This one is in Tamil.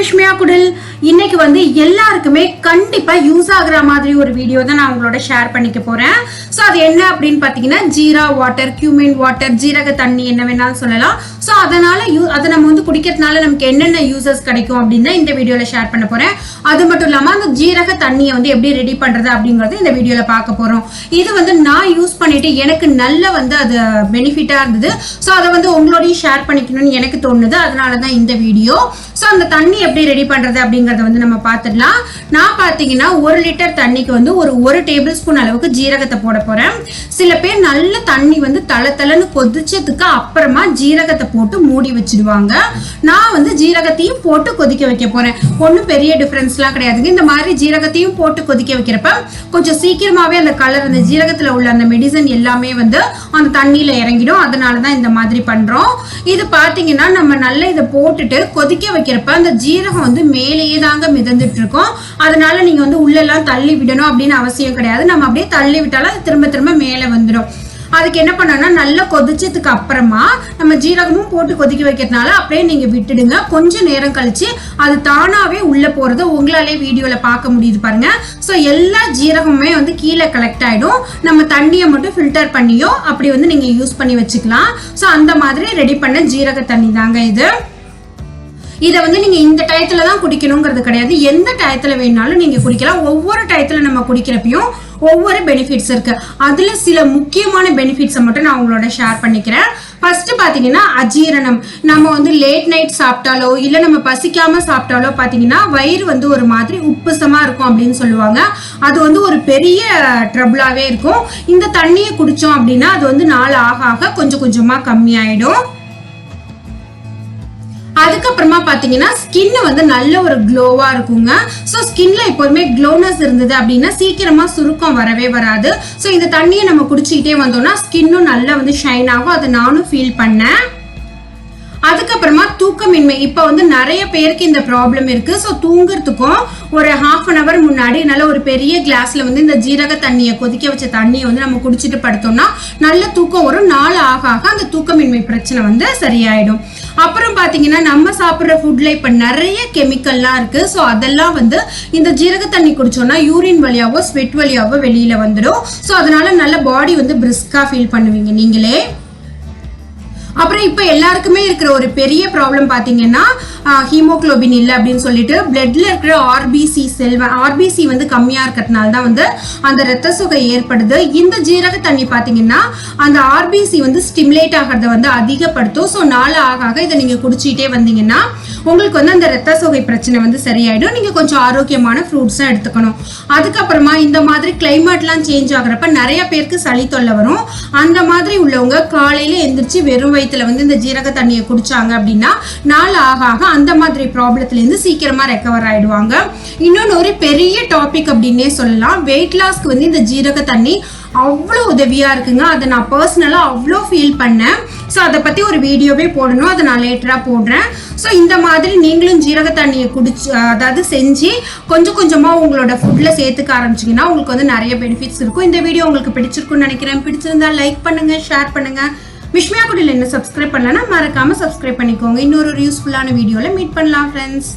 விஷ்மியா குடில். இன்னைக்கு வந்து எல்லாருக்குமே கண்டிப்பா யூஸ் ஆகுற மாதிரி ஒரு வீடியோ தான் நான் உங்களோட ஷேர் பண்ணிக்க போறேன். ஸோ அது என்ன அப்படின்னு பாத்தீங்கன்னா ஜீரா வாட்டர் கியூமின் வாட்டர் ஜீரக தண்ணி என்ன வேணாலும் சொல்லலாம். ஸோ அதனால யூ அதை நம்ம வந்து குடிக்கிறதுனால நமக்கு என்னென்ன யூசஸ் கிடைக்கும் அப்படின்னு தான் இந்த வீடியோல ஷேர் பண்ண போறேன். அது மட்டும் இல்லாம அந்த ஜீரக தண்ணியை வந்து எப்படி ரெடி பண்றது அப்படிங்கறது இந்த வீடியோல பார்க்க போறோம். இது வந்து நான் யூஸ் பண்ணிட்டு எனக்கு நல்ல வந்து அது பெனிஃபிட்டா இருந்தது. ஸோ அதை வந்து உங்களோடய ஷேர் பண்ணிக்கணும்னு எனக்கு தோணுது. அதனால தான் இந்த வீடியோ ஸோ அந்த தண்ணி எப்படி ரெடி பண்றது அப்படிங்கறத வந்து நம்ம பார்த்துடலாம். நான் பார்த்தீங்கன்னா ஒரு லிட்டர் தண்ணிக்கு வந்து ஒரு ஒரு டேபிள் ஸ்பூன் அளவுக்கு ஜீரகத்தை போட போறேன். சில பேர் நல்ல தண்ணி வந்து தள தளன்னு கொதிச்சதுக்கு அப்புறமா ஜீரகத்தை போட்டு மூடி வச்சிடுவாங்க. நான் வந்து ஜீரகத்தையும் போட்டு கொதிக்க வைக்க போறேன். ஒன்றும் பெரிய டிஃப்ரென்ஸ்லாம் கிடையாதுங்க. இந்த மாதிரி ஜீரகத்தையும் போட்டு கொதிக்க வைக்கிறப்ப கொஞ்சம் சீக்கிரமாவே அந்த கலர் அந்த ஜீரகத்துல உள்ள அந்த மெடிசன் எல்லாமே வந்து அந்த தண்ணியில இறங்கிடும். அதனால தான் இந்த மாதிரி பண்றோம். இது பாத்தீங்கன்னா நம்ம நல்லா இதை போட்டுட்டு கொதிக்க வைக்கிறப்ப அந்த ஜீரகம் வந்து மேலேயே தாங்க மிதந்துட்டு இருக்கும் அதனால நீங்க வந்து உள்ளெல்லாம் தள்ளி விடணும் அப்படின்னு அவசியம் கிடையாது. நம்ம அப்படியே தள்ளி விட்டாலும் அது திரும்ப திரும்ப மேலே வந்துடும் அதுக்கு என்ன பண்ணோம்னா நல்லா கொதிச்சதுக்கு அப்புறமா நம்ம ஜீரகமும் போட்டு கொதிக்க வைக்கிறதுனால அப்படியே நீங்க விட்டுடுங்க. கொஞ்ச நேரம் கழிச்சு அது தானாவே உள்ள போறத உங்களாலே வீடியோல பார்க்க முடியுது பாருங்க. ஸோ எல்லா ஜீரகமுமே வந்து கீழே கலெக்ட் ஆயிடும். நம்ம தண்ணியை மட்டும் ஃபில்டர் பண்ணியோ அப்படி வந்து நீங்க யூஸ் பண்ணி வச்சுக்கலாம். ஸோ அந்த மாதிரி ரெடி பண்ண ஜீரக தண்ணி தாங்க இது. இதை வந்து நீங்க இந்த டயத்துல தான் குடிக்கணுங்கிறது கிடையாது. எந்த டயத்துல வேணாலும் நீங்க குடிக்கலாம். ஒவ்வொரு டயத்துல நம்ம குடிக்கிறப்பையும் ஒவ்வொரு பெனிஃபிட்ஸ் இருக்கு. அதுல சில முக்கியமான பெனிஃபிட்ஸை மட்டும் நான் உங்களோட ஷேர் பண்ணிக்கிறேன். ஃபர்ஸ்ட் பாத்தீங்கன்னா அஜீரணம். நம்ம வந்து லேட் நைட் சாப்பிட்டாலோ இல்ல நம்ம பசிக்காம சாப்பிட்டாலோ பாத்தீங்கன்னா வயிறு வந்து ஒரு மாதிரி உப்புசமா இருக்கும் அப்படின்னு சொல்லுவாங்க. அது வந்து ஒரு பெரிய ட்ரபிளாவே இருக்கும். இந்த தண்ணியை குடிச்சோம் அப்படின்னா அது வந்து நாள் ஆக ஆக கொஞ்சம் கொஞ்சமா கம்மியாயிடும். அதுக்கப்புறமா பாத்தீங்கன்னா ஸ்கின் வந்து நல்ல ஒரு க்ளோவா இருக்குங்க. ஸோ ஸ்கின்ல எப்போதுமே க்ளோனஸ் இருந்தது அப்படின்னா சீக்கிரமா சுருக்கம் வரவே வராது. ஸோ இந்த தண்ணியை நம்ம குடிச்சிக்கிட்டே வந்தோம்னா ஸ்கின்னும் நல்லா வந்து ஷைன் ஆகும். அதை நானும் ஃபீல் பண்ணேன். அதுக்கப்புறமா தூக்கமின்மை. இப்போ வந்து நிறைய பேருக்கு இந்த ப்ராப்ளம் இருக்கு. ஸோ தூங்குறதுக்கும் ஒரு ஹாஃப் அன் அவர் முன்னாடி நல்ல ஒரு பெரிய கிளாஸ்ல வந்து இந்த ஜீரக தண்ணியை கொதிக்க வச்ச தண்ணியை வந்து நம்ம குடிச்சிட்டு படுத்தோம்னா நல்ல தூக்கம் வரும். நாள் ஆக ஆக அந்த தூக்கமின்மை பிரச்சனை வந்து சரியாயிடும். அப்புறம் பார்த்தீங்கன்னா நம்ம சாப்பிட்ற ஃபுட்ல இப்போ நிறைய கெமிக்கல்லாம் இருக்கு. ஸோ அதெல்லாம் வந்து இந்த ஜீரக தண்ணி குடிச்சோம்னா யூரின் வழியாவோ ஸ்வெட் வழியாவோ வெளியில வந்துடும் ஸோ அதனால நல்ல பாடி வந்து பிரிஸ்கா ஃபீல் பண்ணுவீங்க நீங்களே. அப்புறம் இப்போ எல்லாருக்குமே இருக்கிற ஒரு பெரிய ப்ராப்ளம் பார்த்தீங்கன்னா ஹீமோக்ளோபின் இல்லை அப்படின்னு சொல்லிட்டு பிளட்ல இருக்கிற ஆர்பிசி செல் ஆர்பிசி வந்து கம்மியாக இருக்கிறதுனால தான் வந்து அந்த ரத்த சுகை ஏற்படுது. இந்த ஜீரக தண்ணி பார்த்தீங்கன்னா அந்த ஆர்பிசி வந்து ஸ்டிமுலேட் ஆகிறத வந்து அதிகப்படுத்தும். ஸோ நாள் ஆக ஆக இதை நீங்கள் குடிச்சிட்டே வந்தீங்கன்னா உங்களுக்கு வந்து அந்த ரத்த சுகை பிரச்சனை வந்து சரியாயிடும். நீங்கள் கொஞ்சம் ஆரோக்கியமான ஃப்ரூட்ஸும் எடுத்துக்கணும். அதுக்கப்புறமா இந்த மாதிரி கிளைமேட்லாம் சேஞ்ச் ஆகுறப்ப நிறைய பேருக்கு சளி தொல்லை வரும். அந்த மாதிரி உள்ளவங்க காலையில எந்திரிச்சு வெறும் வயிற்றுல வந்து இந்த ஜீரக தண்ணியை குடிச்சாங்க அப்படின்னா நாள் ஆக ஆக அந்த மாதிரி ப்ராப்ளத்துலேருந்து சீக்கிரமாக ரெக்கவர் ஆகிடுவாங்க இன்னொன்று ஒரு பெரிய டாபிக் அப்படின்னே சொல்லலாம். வெயிட் லாஸ்க்கு வந்து இந்த ஜீரக தண்ணி அவ்வளோ உதவியாக இருக்குங்க. அதை நான் பர்சனலாக அவ்வளோ ஃபீல் பண்ணேன். ஸோ அதை பற்றி ஒரு வீடியோவே போடணும். அதை நான் லேட்டராக போடுறேன். ஸோ இந்த மாதிரி நீங்களும் ஜீரக தண்ணியை குடிச்சு அதாவது செஞ்சு கொஞ்சம் கொஞ்சமாக உங்களோட ஃபுட்டில் சேர்த்துக்க ஆரம்பிச்சிங்கன்னா உங்களுக்கு வந்து நிறைய பெனிஃபிட்ஸ் இருக்கும். இந்த வீடியோ உங்களுக்கு பிடிச்சிருக்குன்னு நினைக்கிறேன். பிடிச்சிருந்தா லைக் பண்ணுங்கள் ஷேர் பண்ணுங்கள் விஷ்மியா குடியில் என்ன சப்ஸ்கிரைப் பண்ணலன்னா மறக்காமல் சப்ஸ்கிரைப் பண்ணிக்கோங்க. இன்னொரு ஒரு யூஸ்ஃபுல்லான வீடியோவில் மீட் பண்ணலாம் ஃப்ரெண்ட்ஸ்